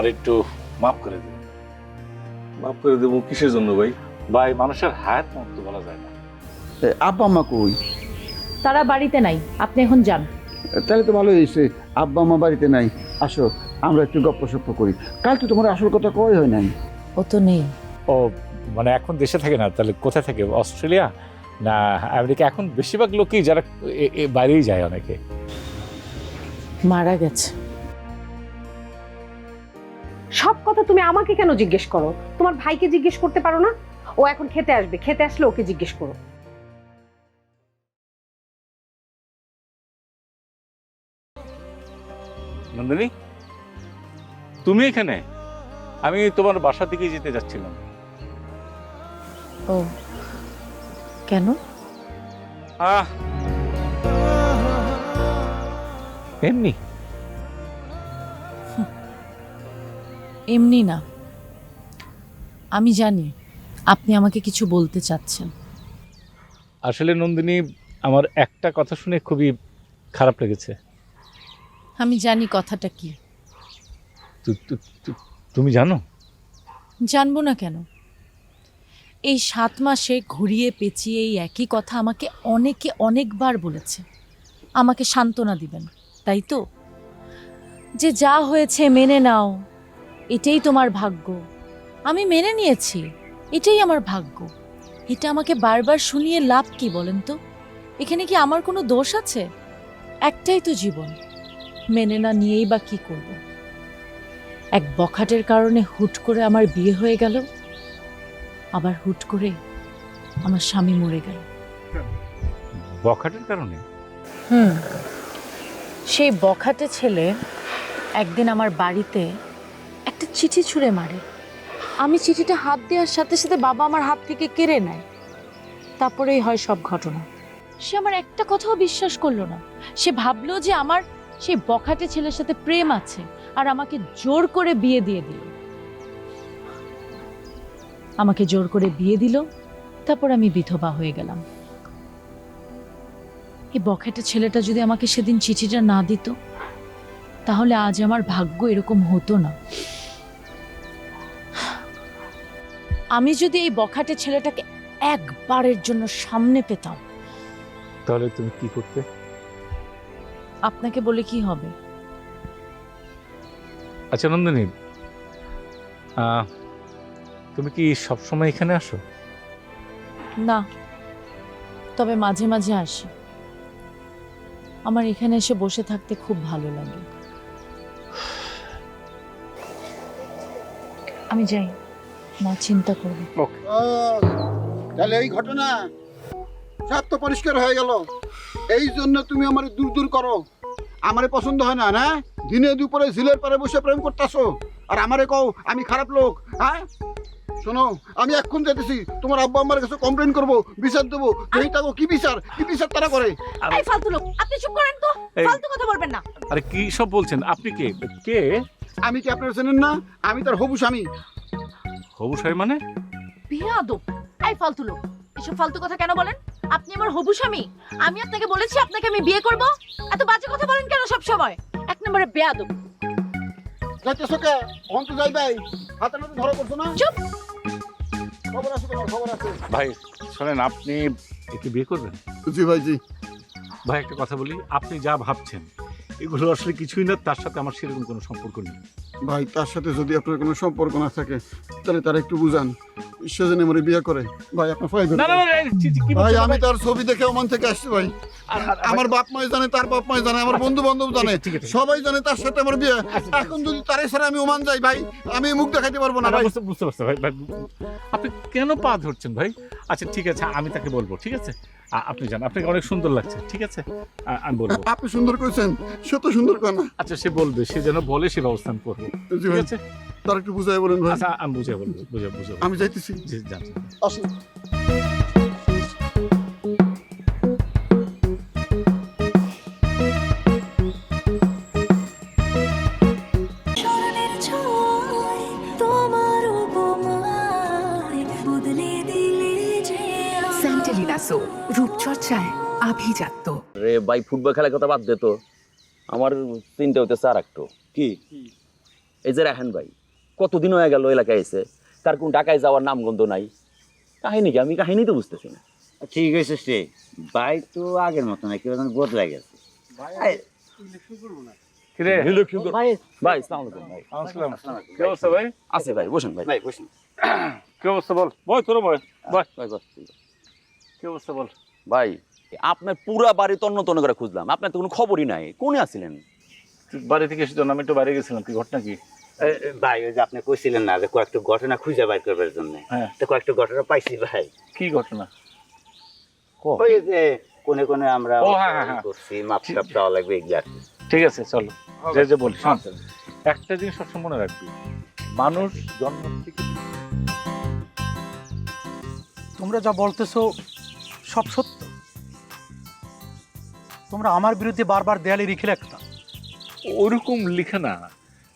আমার একটু মাফ করে দিন। মাফ করে দেবো কিসের জন্য ভাই? ভাই মানুষের হায়াত মুক্ত বলা যায় না। এ, আব্বা আম্মা কই? তারা বাড়িতে নাই আপনি এখন যান। তাহলে তো ভালো হয়েছে আব্বা আম্মা বাড়িতে নাই। আসো আমরা একটু গপ্প সপ্প করি। কাল তো তোমার আসল কথা কই হয় নাই। ও তো নেই। ও মানে এখন দেশে থাকে না তাহলে কোথায় থাকে? অস্ট্রেলিয়া? না আমেরিকা? এখন বেশিরভাগ লোকই যারা বাইরেই যায় অনেকে। মারা গেছে। সব কথা তুমি আমাকে কেন জিজ্ঞেস করো? তোমার ভাইকে জিজ্ঞেস করতে পারো না? ও এখন খেতে আসবে খেতে আসলে ওকে জিজ্ঞেস করো। নন্দিনী তুমি এখানে? আমি তোমার বাসার দিকে যেতে যাচ্ছিলাম। ও কেন? আহ! এমনি? এমনি না। আমি জানি আপনি আমাকে কিছু বলতে চাচ্ছেন। আসলে নন্দিনী আমার একটা কথা শুনে খুবই খারাপ লেগেছে। আমি জানি কথাটা কি। তু- তু- তু- তুমি জানো? জানব না কেন? এই সাত মাসে ঘুরিয়ে পেঁচিয়ে এই একই কথা আমাকে অনেকে অনেকবার বলেছে। আমাকে সান্ত্বনা দিবেন তাই তো? যে যা হয়েছে মেনে নাও। এটাই তোমার ভাগ্য। আমি মেনে নিয়েছি এটাই আমার ভাগ্য। এটা আমাকে বারবার শুনিয়ে লাভ কি বলেন তো? এখানে কি আমার কোনো দোষ আছে? একটাই তো জীবন। মেনে না নিয়েই বা কি করব? এক বখাটের কারণে হুট করে আমার বিয়ে হয়ে গেল। আবার হুট করে আমার স্বামী মরে গেল। বখাটের কারণে? হুম। সেই বখাটে ছেলে একদিন আমার বাড়িতে চিঠি ছুঁড়ে মারে। আমি চিঠিটা হাত দেওয়ার সাথে সাথে বাবা আমার হাত থেকে কেড়ে নেয়। তারপরেই হয় সব ঘটনা। সে আমার একটা কথাও বিশ্বাস করল না। সে ভাবলো যে আমার সেই বখাটে ছেলের সাথে প্রেম আছে আর আমাকে জোর করে বিয়ে দিয়ে দিল। আমাকে জোর করে বিয়ে দিল, তারপর আমি বিধবা হয়ে গেলাম। এই বখাটে ছেলেটা যদি আমাকে সেদিন চিঠিটা না দিত, তাহলে আজ আমার ভাগ্য এরকম হতো না। আমি যদি এই বখাটে ছেলেটাকে একবারের জন্য সামনে পেতাম তাহলে তুমি কি করতে? আপনাকে বলে কি হবে? আচ্ছা নন্দিনী তুমি কি সবসময় এখানে আসো? না তবে মাঝে মাঝে আসি। আমার এখানে এসে বসে থাকতে খুব ভালো লাগে। আমি যাই। না চিন্তা করবে তাহলে এই ঘটনা সব তো পরিষ্কার হয়ে গেল। এই জন্য তুমি আমার দূর দূর করো। আমারে পছন্দ হয় না না? দিনে দুপুরে ঝিলের পারে বসে প্রেম করতেছো। আর আমারে কও আমি খারাপ লোক হ্যাঁ? শোনো আমি এখন যেতেছি তোমার আব্বা আমার কাছে কমপ্লেন করব বিচার দেবো। এইটা কি বিচার? কি বিচার তারা করে? এই ফালতু লোক আপনি চুপ করেন তো। ফালতু কথা বলবেন না। আরে কি সব বলছেন? আপনি কে? কে? আমি কি আপনারা চেনেন না? আমি তার হবু স্বামী। হবু মানে? বেয়াদব এই ফালতু লোক। এসব ফালতু কথা কেন বলেন? আপনি আমার হবু স্বামী। আমি আপনাকে বলেছি আপনাকে আমি বিয়ে করব। এত বাজে কথা বলেন কেন সব সময়? এক নম্বরে বেয়াদব। যাইতেছো কে অন্ত যাই ভাই। হাতে নাতে ধরা করছ না? চুপ! খবর আছে তোমার খবর আছে। ভাই শোনেন আপনি একে বিয়ে করবেন? জি ভাই জি। ভাই একটা কথা বলি আপনি যা ভাবছেন এগুলো আসলে কিছুই না তার সাথে আমার সেরকম কোনো সম্পর্ক নেই। ভাই তার সাথে যদি আপনার কোনো সম্পর্ক না থাকে তাহলে তারা একটু বুঝান। সেজন্য মরে বিয়ে করে। ভাই আপনার কি ভাই আমি তার ছবি দেখে ওমান থেকে আসছি ভাই। আমার বাপ মাই জানে তার বাপ মাই জানে আমার বন্ধু বান্ধব জানে ঠিক আছে, সবাই জানে তার সাথে আমার বিয়ে। এখন যদি তারে ছাড়া আমি ওমান যাই ভাই আমি মুখ দেখাতে পারব না ভাই। বুঝতে বুঝতে পারছি ভাই আপনি কেন পা ধরছেন ভাই? আচ্ছা ঠিক আছে আমি তাকে বলব ঠিক আছে? আপনি জান আপনাকে অনেক সুন্দর লাগছে ঠিক আছে? আমি বলব। আপনি সুন্দর করেছেন। সে তো সুন্দর করে না। আচ্ছা সে বলবে সে যেন বলে সে ব্যবস্থান করবে। ঠিক আছে? তার একটু বুঝাই বলেন ভাই। আচ্ছা আমি বুঝাই বলব বুঝাই বুঝাবো। আমি যাইতেছি। জি, যান যান। আসুন। আভিজাত্য রে ভাই ফুটবল খেলার কথা বাদ দে তো। আমার চিন্তা হইতেছে আর একটু। কি? এই যে রাহেন ভাই কতদিন হয়ে গেল এলাকায় এসে? তার কোন ঢাকায় যাওয়ার নামগন্ধ নাই। কাহিনী কি? আমি কাহিনী তো বুঝতেছি না। ঠিক আছে সে ভাই তো আগের মতো না কেউ বদলে গেছে। ভাই ভাই। আসসালামু আলাইকুম ভাই। আসসালাম কি অবস্থা ভাই? আছে ভাই বসেন ভাই। ভাই বসুন। কি অবস্থা বল? বয় তোর বয়। বয়। ভাই বস কি অবস্থা বল? ভাই আপনার পুরা বাড়ি তন্ন তন্ন করে খুঁজলাম। আপনার তো কোনো খবরই নাই। কোনে আছিলেন বাড়ি থেকে এসে আমি একটু বাইরে গেছিলাম। কি ঘটনা কি? ভাই ওই যে আপনি কইছিলেন না যে কয়েকটা ঘটনা খুঁজে বাইর করবার জন্য। হ্যাঁ। তো কয়েকটা ঘটনা পাইছি ভাই। কি ঘটনা? ওই যে কোনে কোনে আমরা হ্যাঁ, হ্যাঁ। করছি মাপ টাপ চাওয়া লাগবে এগুলা। ঠিক আছে চলো। যে যে বলি একটা জিনিস সবসময় মনে রাখবি। মানুষ জন্ম থেকে তোমরা যা বলতেছো সব সত্য। তোমরা আমার বিরুদ্ধে বারবার দেয়ালে লিখে রাখতা ওরকম লিখে না।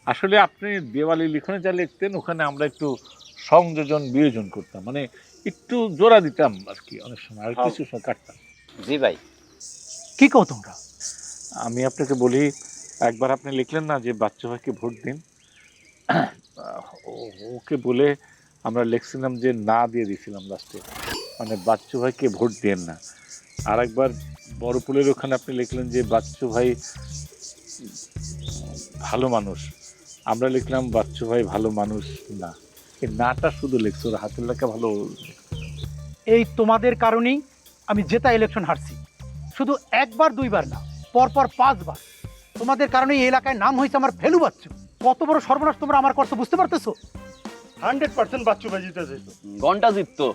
আসলে আপনি দেওয়ালি লিখনে যা লিখতেন ওখানে আমরা একটু সংযোজন বিয়োজন করতাম। মানে একটু জোড়া দিতাম আর কি অনেক সময়। আর কিছু সময় কাটতাম। জি ভাই। কি কও তোমরা? আমি আপনাকে বলি একবার আপনি লিখলেন না যে বাচ্চা ভাইকে ভোট দিন। ও- ওকে বলে আমরা লিখছিলাম যে না দিয়ে দিয়েছিলাম লাস্টে মানে বাচ্চু ভাইকে ভোট দেন না। আর একবার বড় পুলের ওখানে আপনি লিখলেন যে বাচ্চু ভাই ভালো মানুষ। আমরা লিখলাম বাচ্চু ভাই ভালো মানুষ না। এই নাটা শুধু লিখছো ওর হাতের লেখা ভালো। এই তোমাদের কারণেই আমি জেতা ইলেকশন হারছি। শুধু একবার দুইবার না পরপর পাঁচবার। তোমাদের কারণে এই এলাকায় নাম হয়েছে আমার ফেলু বাচ্চু। কত বড় সর্বনাশ তোমরা আমার করতে বুঝতে পারতেছো? হান্ড্রেড পার্সেন্ট বাচ্চু ভাই জিতেছে। ঘণ্টা জিততো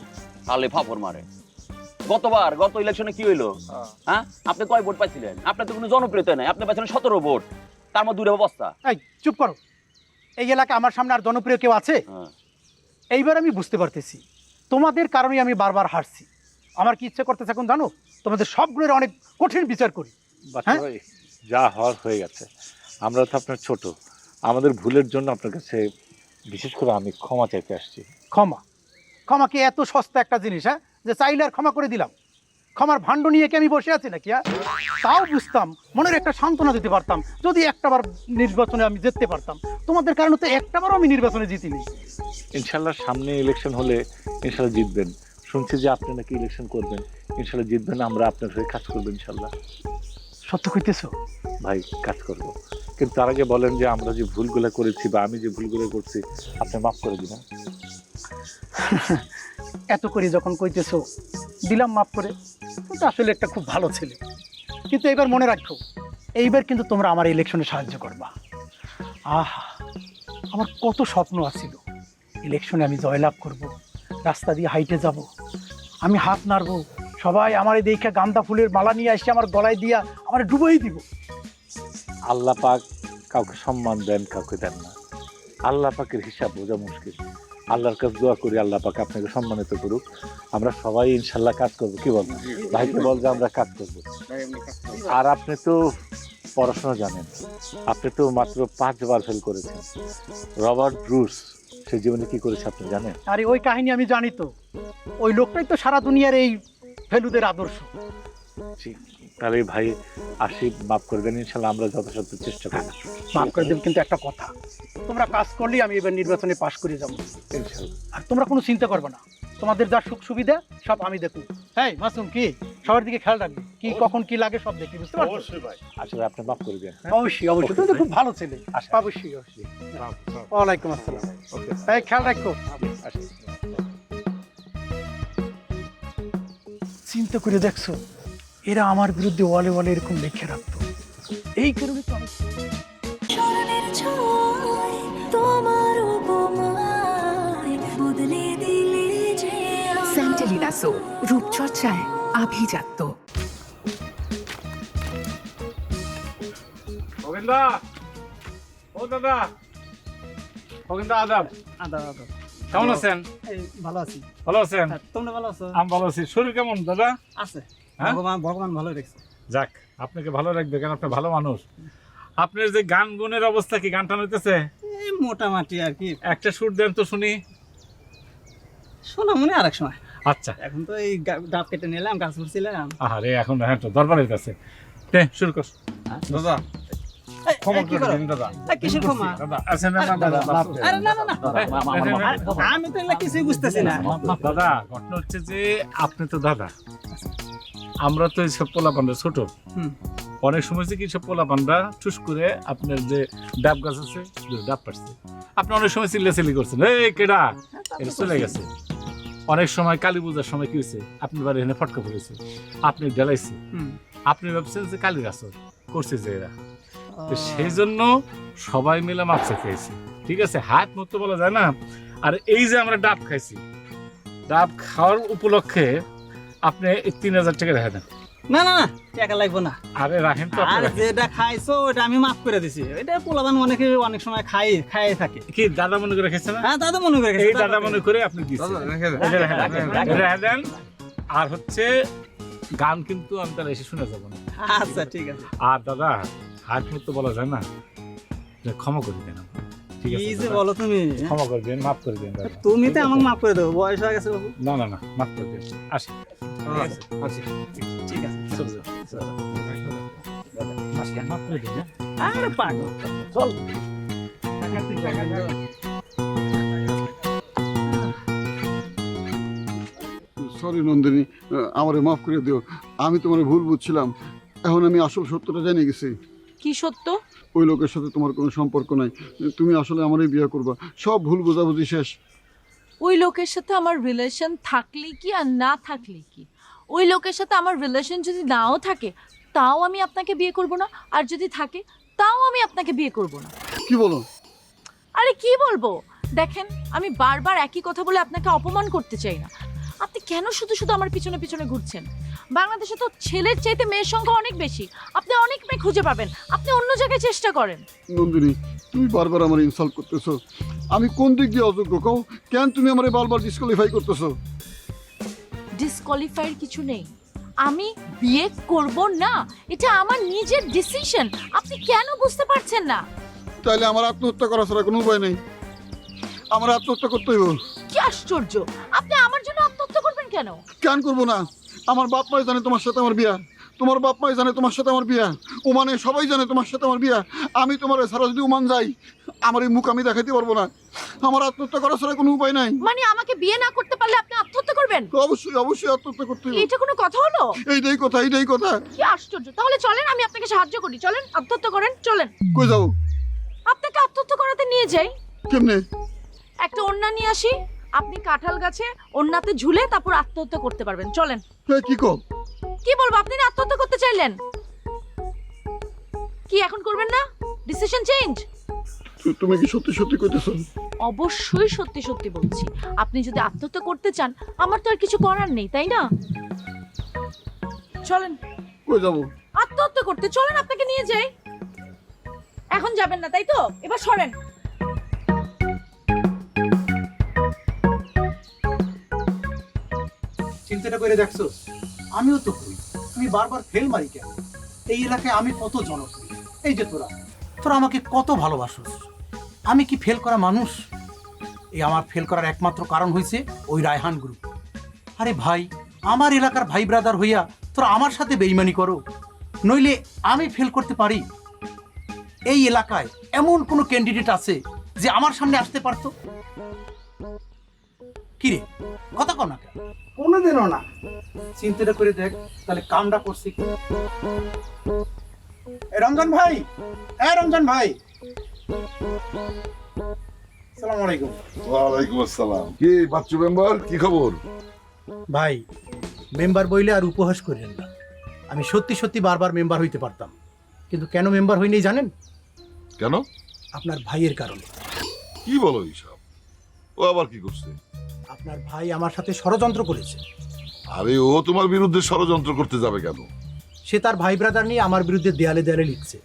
তাহলে ফাফর মারে। গতবার গত ইলেকশনে কি হইল? হ্যাঁ। আপনি কয় ভোট পাইছিলেন? আপনার তো কোনো জনপ্রিয়তা নাই। আপনি পাইছিলেন সতেরো ভোট। তার মধ্যে দূরে অবস্থা। এই চুপ করো। এই এলাকা আমার সামনে আর জনপ্রিয় কেউ আছে? হ্যাঁ। এইবার আমি বুঝতে পারতেছি। তোমাদের কারণে আমি বারবার হারছি। আমার কি ইচ্ছে করতেছে এখন জানো? তোমাদের সবগুলোর অনেক কঠিন বিচার করি। হ্যাঁ? যা হওয়ার হয়ে গেছে। আমরা তো আপনার ছোট। আমাদের ভুলের জন্য আপনার কাছে বিশেষ করে আমি ক্ষমা চাইতে আসছি। ক্ষমা। ক্ষমা কি এত সস্তা একটা জিনিস হ্যাঁ? যে চাইলে আর ক্ষমা করে দিলাম। ক্ষমার ভাণ্ড নিয়ে কি আমি বসে আছি নাকি হ্যাঁ? তাও বুঝতাম মনের একটা সান্ত্বনা দিতে পারতাম যদি একটাবার নির্বাচনে আমি জিততে পারতাম। তোমাদের কারণে তো একটাবারও আমি নির্বাচনে জিতিনি। ইনশাল্লাহ সামনে ইলেকশন হলে ইনশাল্লাহ জিতবেন। শুনছি যে আপনি নাকি ইলেকশন করবেন। ইনশাল্লাহ জিতবেন আমরা আপনার হয়ে কাজ করব ইনশাল্লাহ। সত্য কইতেছো? ভাই কাজ করব। কিন্তু তার আগে বলেন যে আমরা যে ভুলগুলো করেছি বা আমি যে ভুলগুলো করছি আপনি মাফ করে দিবেন। এত করে যখন কইতেছো, দিলাম মাফ করে কিন্তু আসলে একটা খুব ভালো ছেলে। কিন্তু এবার মনে রাখো, এইবার কিন্তু তোমরা আমার ইলেকশনে সাহায্য করবা। আহা, আমার কত স্বপ্ন আছিল। ইলেকশনে আমি জয়লাভ করব, রাস্তা দিয়ে হাইটে যাব, আমি হাত নাড়বো, সবাই আমার এই দেখে গান্দা ফুলের মালা নিয়ে এসে আমার গলায় দিয়া আমার ডুবোই দিব। আল্লাহ পাক কাউকে সম্মান দেন, কাউকে দেন না। আল্লাহ পাকের হিসাব বোঝা মুশকিল। আল্লাহর কাছে দোয়া করি আল্লাহ পাক আপনাকে সম্মানিত করুক। আমরা সবাই ইনশাল্লাহ কাজ করব। কি বল? ভাইকে বল যে আমরা কাজ করব। আর আপনি তো পড়াশোনা জানেন আপনি তো মাত্র পাঁচবার ফেল করেছেন। রবার্ট ব্রুস সে জীবনে কি করেছে আপনি জানেন? আরে ওই কাহিনী আমি জানি তো। ওই লোকটাই তো সারা দুনিয়ার এই ফেলুদের আদর্শ। ঠিক। তাহলে ভাই আসি মাফ করে দেন ইনশাল্লাহ আমরা যথাসাধ্য চেষ্টা করব। মাফ করে দেব কিন্তু একটা কথা। তোমরা কাজ করলেই আমি এবার নির্বাচনে পাশ করে যাব। ইনশাল্লাহ। আর তোমরা কোনো চিন্তা করবে না। তোমাদের যা সুখ সুবিধা সব আমি দেখব হ্যাঁ মাসুম কি? সবার দিকে খেয়াল রাখবে। কি কখন কি লাগে সব দেখি বুঝতে পারছ? অবশ্যই ভাই। আসলে আপনি মাফ করে দেন হ্যাঁ? অবশ্যই অবশ্যই। তুমি তো খুব ভালো ছেলে। আচ্ছা। অবশ্যই অবশ্যই। ওয়ালাইকুম আসসালাম। ওকে। এই খেয়াল রাখো। আসি চিন্তা করে দেখছ? এরা আমার বিরুদ্ধে ওয়ালে ওয়ালে এরকম লিখে রাখতো। এই কারণে তো আমি সো রূপচর্চায় আভিজাত্য। গোবিন্দা ও দাদা। গোবিন্দা আদাব। কেমন আছেন? ভালো আছি। ভালো আছেন? তোমরা ভালো আছো? আমি ভালো আছি। শরীর কেমন দাদা? আছে। হ্যাঁ? ভগবান ভগবান ভালো রেখেছে যাক আপনাকে ভালো রাখবে কেন আপনি ভালো মানুষ। আপনার যে গান গুণের অবস্থা কি গান টান হইতেছে? এই মোটামুটি আর কি। একটা সুর দেন তো শুনি। শোনা মনে আরেক সময়। আচ্ছা। এখন তো এই ডাব কেটে নিলাম গাছ ফুটছিলাম আরে এখন হ্যাঁ তো দরবারের কাছে শুরু কর। দাদা, আমি তো কিছুই বুঝতেছি না। দাদা ঘটনা হচ্ছে যে আপনি তো দাদা। আমরা তো এইসব পোলাপান্ডা ছোট। অনেক সময় যে কি সব পোলাপান্ডা চুস করে আপনার যে ডাব গাছ আছে ডাব পারছে আপনি অনেক সময় চিল্লাচিল্লি করছেন এই কেডা? এটা চলে গেছে। অনেক সময় কালী পূজার সময় কি হয়েছে আপনার বাড়ি এখানে ফটকা পড়েছে আপনি ঢেলাইছে। হুম। আপনি ভাবছেন যে কালী গাছ করছে যে এরা। তো সেই জন্য সবাই মিলে মাপসা খেয়েছি ঠিক আছে? হাত মুক্ত বলা যায় না। আর এই যে আমরা ডাব খাইছি ডাব খাওয়ার উপলক্ষে আপনি তিন হাজার টাকা রেখে দেন। না না না টাকা লাগবো না। আরে রাখেন তো আপনি আর যেটা খাইছো ওটা আমি মাফ করে দিছি। এটা পোলাদান অনেকে অনেক সময় খাই খাই থাকে। কি দাদা মনে করে খেয়েছে না? হ্যাঁ দাদা মনে করে এই দাদা মনে করে আপনি দিচ্ছেন এটা রেখে দেন, রেখে দেন। আর হচ্ছে গান কিন্তু আমি তাহলে এসে শুনে যাব না। আচ্ছা ঠিক আছে। আর দাদা হাত মুক্ত বলা যায় না। ক্ষমা করে দেন আপনি। ঠিক যে বলো তুমি। ক্ষমা করে দেন মাফ করে দেন তুমি তো আমাকে মাফ করে দেবো বয়স হয়ে গেছে বাবু। না না না মাফ করে দেন। আসি। ঠিক আছে? আসি ঠিক আছে চলে মাফ করে দেন? পাগল। সরি নন্দিনী আমারে মাফ করে দিও। আমি তোমার ভুল বুঝছিলাম। এখন আমি আসল সত্যটা জেনে গেছি। কি সত্য? ওই লোকের সাথে তোমার কোনো সম্পর্ক নাই। তুমি আসলে আমারই বিয়ে করবা। সব ভুল বোঝাবুঝি শেষ। ওই লোকের সাথে আমার রিলেশন থাকলেই কি আর না থাকলেই কি? ওই লোকের সাথে আমার রিলেশন যদি নাও থাকে তাও আমি আপনাকে বিয়ে করব না। আর যদি থাকে তাও আমি আপনাকে বিয়ে করব না। কি বলো? আরে কি বলব? দেখেন আমি বারবার একই কথা বলে আপনাকে অপমান করতে চাই না। আপনি কেন শুধু শুধু আমার পিছনে পিছনে ঘুরছেন? বাংলাদেশে তো ছেলের চাইতে মেয়ের সংখ্যা অনেক বেশি। আপনি অনেক মেয়ে খুঁজে পাবেন। আপনি অন্য জায়গায় চেষ্টা করেন। নন্দিনী তুমি বারবার আমার ইনসাল্ট করতেছো। আমি কোন দিক দিয়ে অযোগ্য কও? কেন তুমি আমার বারবার ডিসকোয়ালিফাই করতেছো? ডিসকোয়ালিফাইয়ের কিছু নেই। আমি বিয়ে করব না। এটা আমার নিজের ডিসিশন আপনি কেন বুঝতে পারছেন না? তাহলে আমার আত্মহত্যা করা ছাড়া কোনো উপায় নেই। আমার আত্মহত্যা করতে হইব কি আশ্চর্য! আপনি আমার জন্য আত্মহত্যা করবেন কেন? কেন করব না? আমার বাপ মাই জানে তোমার সাথে আমার বিয়া। তোমার বাপ মাই জানে তোমার সাথে আমার বিয়া। ওমানে সবাই জানে তোমার সাথে আমার বিয়া। আমি তোমার সারা যদি ওমান যাই আমার এই মুখ আমি দেখাতে পারব না। আমার আত্মহত্যা করা ছাড়া কোনো উপায় নাই। মানে আমাকে বিয়ে না করতে পারলে আপনি আত্মহত্যা করবেন? অবশ্যই অবশ্যই আত্মহত্যা করতে হইব এটা কোনো কথা হলো? এইটাই কথা এইটাই কথা। কি আশ্চর্য। তাহলে চলেন আমি আপনাকে সাহায্য করি। চলেন আত্মহত্যা করেন চলেন। কই যাও? আপনাকে আত্মহত্যা করাতে নিয়ে যাই। কেমনে? একটা ওন্না নিয়ে আসি। আপনি কাঁঠাল গাছে ওন্নাতে ঝুলে তারপর আত্মহত্যা করতে পারবেন। চলেন। কি কো? কি বলব আপনি না আত্মহত্যা করতে চাইলেন? কি এখন করবেন না? ডিসিশন চেঞ্জ তুমি কি সত্যি সত্যি কইতেছো? অবশ্যই সত্যি সত্যি বলছি। আপনি যদি আত্মহত্যা করতে চান আমার তো আর কিছু করার নেই তাই না? চলেন। কই যাব? আত্মহত্যা করতে চলেন আপনাকে নিয়ে যাই। এখন যাবেন না তাই তো? এবার সরেন। চিন্তাটা করে দেখছ, আমিও তো করি। আমি বারবার ফেল মারি কেন? এই এলাকায় আমি কত জনপ্রিয় এই যে তোরা তোরা আমাকে কত ভালোবাসোস। আমি কি ফেল করা মানুষ? এই আমার ফেল করার একমাত্র কারণ হয়েছে ওই রায়হান গ্রুপ আরে ভাই, আমার এলাকার ভাই ব্রাদার হইয়া তোরা আমার সাথে বেইমানি করো। নইলে আমি ফেল করতে পারি। এই এলাকায় এমন কোনো ক্যান্ডিডেট আছে যে আমার সামনে আসতে পারতো? কিরে কথা কর না কোনোদিনও না। চিন্তাটা করে দেখ তাহলে কামটা করছি কি? রমজান ভাই হ্যাঁ রমজান ভাই। সালাম আলাইকুম। ওয়ালাইকুম আসসালাম। কি বাচ্চু মেম্বার কি খবর? ভাই মেম্বার বইলে আর উপহাস করেন না। আমি সত্যি সত্যি বারবার মেম্বার হইতে পারতাম। কিন্তু কেন মেম্বার হইনি জানেন? কেন? আপনার ভাইয়ের কারণে। কি বলো এইসব? ও আবার কি করছে? আপনার ভাই আমার সাথে ষড়যন্ত্র করেছে। আরে ও তোমার বিরুদ্ধে ষড়যন্ত্র করতে যাবে কেন? সে তার ভাই ব্রাদার নিয়ে আমার বিরুদ্ধে দেয়ালে দেয়ালে লিখছে।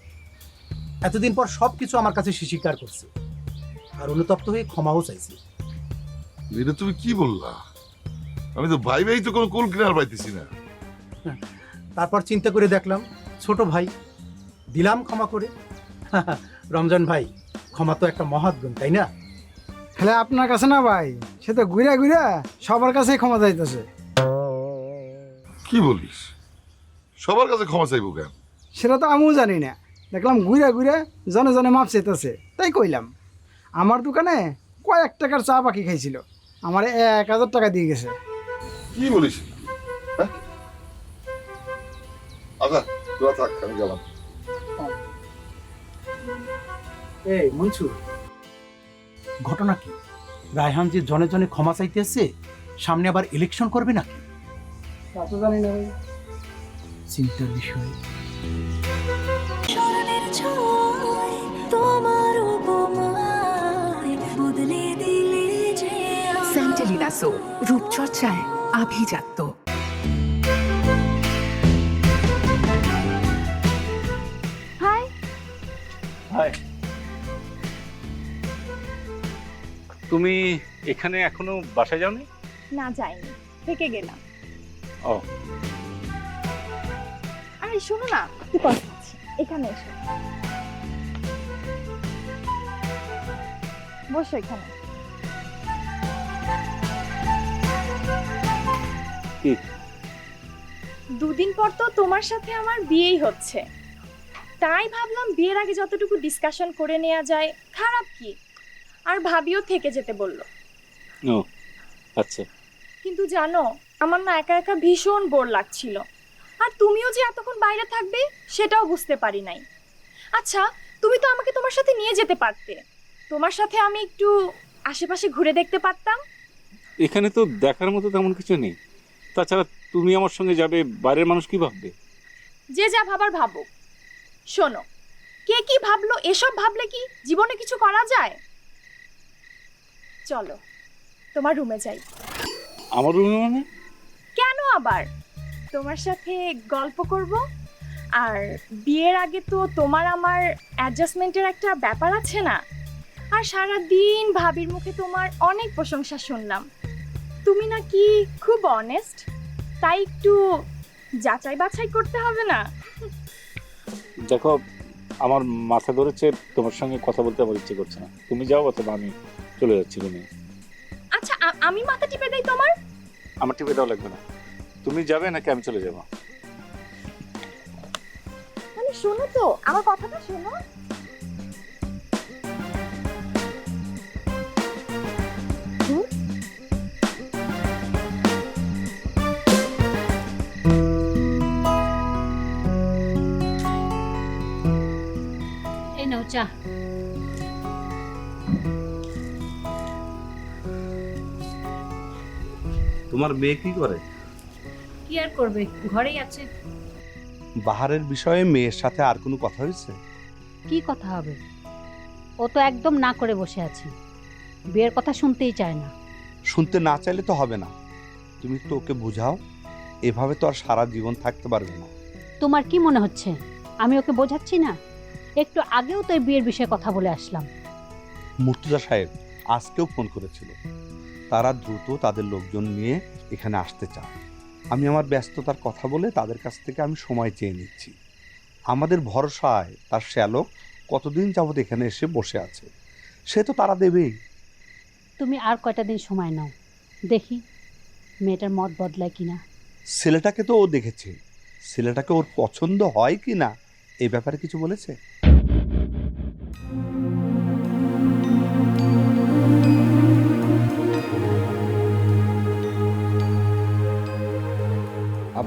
এতদিন পর সব কিছু আমার কাছে সে স্বীকার করছে। আর অনুতপ্ত হয়ে ক্ষমাও চাইছে। এটা তুমি কি বললা? আমি তো ভাই ভাই তো কোনো কুল কিনার পাইতেছি না। তারপর চিন্তা করে দেখলাম ছোট ভাই দিলাম ক্ষমা করে। রমজান ভাই ক্ষমা তো একটা মহৎ গুণ তাই না? হ্যাঁ আপনার কাছে না ভাই? সে তো ঘুরে ঘুরে সবার কাছেই ক্ষমা চাইতেছে। কি বলিস? সবার কাছে ক্ষমা চাইব কেন? সেটা তো আমিও জানি না। দেখলাম ঘুরে ঘুরে জনে জনে মাপ চাইতেছে তাই কইলাম। আমার দোকানে কয়েক টাকার চা বাকি খাইছিল আমার এক হাজার টাকা দিয়ে গেছে। কি বলিস? হ্যাঁ? আচ্ছা তোরা থাক আমি গেলাম। এই মনসুর ঘটনা কি? রায়হান যে জনে জনে ক্ষমা চাইতেছে সামনে আবার ইলেকশন করবে নাকি? তা তো জানি না ভাই। চিন্তার বিষয়। স্মরণের ছয় তোমার উপমায় বদলে দিলে যে আমায়। স্যান্টেলিনা সো রূপচর্চায় আভিজাত্য। তুমি এখানে এখনও বাসায় যাওনি? না যাইনি। থেকে গেলাম। ও। আরে শোনো না কথা আছে এখানে এসো। বসো এখানে। কি? দুদিন পর তো তোমার সাথে আমার বিয়েই হচ্ছে। তাই ভাবলাম বিয়ের আগে যতটুকু ডিসকাশন করে নেওয়া যায় খারাপ কি? আর ভাবিও থেকে যেতে বলল। ও আচ্ছা। কিন্তু জানো আমার না একা একা ভীষণ বোর লাগছিল। আর তুমিও যে এতক্ষণ বাইরে থাকবে সেটাও বুঝতে পারি নাই। আচ্ছা তুমি তো আমাকে তোমার সাথে নিয়ে যেতে পারতে। তোমার সাথে আমি একটু আশেপাশে ঘুরে দেখতে পারতাম। এখানে তো দেখার মতো তেমন কিছু নেই। তাছাড়া তুমি আমার সঙ্গে যাবে বাইরের মানুষ কি ভাববে? যে যা ভাবার ভাবো শোনো কে কি ভাবলো এসব ভাবলে কি জীবনে কিছু করা যায়? চলো তোমার রুমে যাই। আমার রুমে মানে? কেন আবার? তোমার সাথে গল্প করব আর বিয়ের আগে তো তোমার আমার অ্যাডজাস্টমেন্টের একটা ব্যাপার আছে না? আর সারা দিন ভাবির মুখে তোমার অনেক প্রশংসা শুনলাম। তুমি নাকি খুব অনেস্ট তাই একটু যাচাই বাছাই করতে হবে না? দেখো আমার মাথা ধরেছে তোমার সঙ্গে কথা বলতে আমার ইচ্ছে করছে না। তুমি যাও অথবা আমি চলে যাচ্ছি রুমে আচ্ছা আমি মাথা টিপে দেই তোমার? আমার টিপে দেওয়া লাগবে না। তুমি যাবে নাকি আমি চলে যাব? মানে শোনো তো আমার কথাটা শোনো। এই নাও চা। তোমার মেয়ে কি করে? কি আর করবে? ঘরেই আছে। বাহারের বিষয়ে মেয়ের সাথে আর কোনো কথা হয়েছে? কি কথা হবে? ও তো একদম না করে বসে আছে। বিয়ের কথা শুনতেই চায় না। শুনতে না চাইলে তো হবে না। তুমি তো ওকে বুঝাও। এভাবে তো আর সারা জীবন থাকতে পারবে না। তোমার কি মনে হচ্ছে? আমি ওকে বোঝাচ্ছি না? একটু আগেও তো এই বিয়ের বিষয়ে কথা বলে আসলাম। মুর্তুজা সাহেব আজকেও ফোন করেছিল। তারা দ্রুত তাদের লোকজন নিয়ে এখানে আসতে চায়। আমি আমার ব্যস্ততার কথা বলে তাদের কাছ থেকে আমি সময় চেয়ে নিচ্ছি। আমাদের ভরসায় তার শ্যালক কতদিন যাবত এখানে এসে বসে আছে? সে তো তারা দেবেই। তুমি আর কয়টা দিন সময় নাও। দেখি মেয়েটার মত বদলায় কিনা। ছেলেটাকে তো ও দেখেছে। ছেলেটাকে ওর পছন্দ হয় কি না এই ব্যাপারে কিছু বলেছে?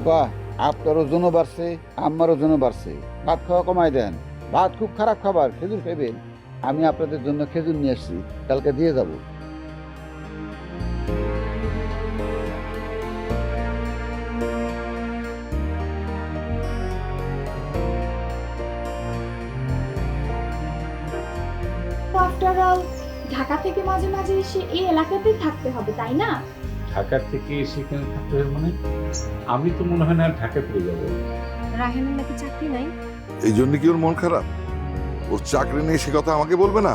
আব্বা আপনার ওজনও বাড়ছে আমার ওজনও বাড়ছে। ভাত খাওয়া কমাই দেন। ভাত খুব খারাপ খাবার, খেজুর খাইবেন। আমি আপনাদের জন্য খেজুর নিয়ে আসছি, কালকে দিয়ে যাব। ঢাকা থেকে মাঝে মাঝে এসে এই এলাকাতেই থাকতে হবে, তাই না? ঢাকা থেকে সেখানে থাকতে হবে মানে? আমি তো মনে হয় না ঢাকা ফিরে যাব। রাহেনের নাকি চাকরি নাই? এই জন্য কি ওর মন খারাপ? ওর চাকরি নেই সে কথা আমাকে বলবে না?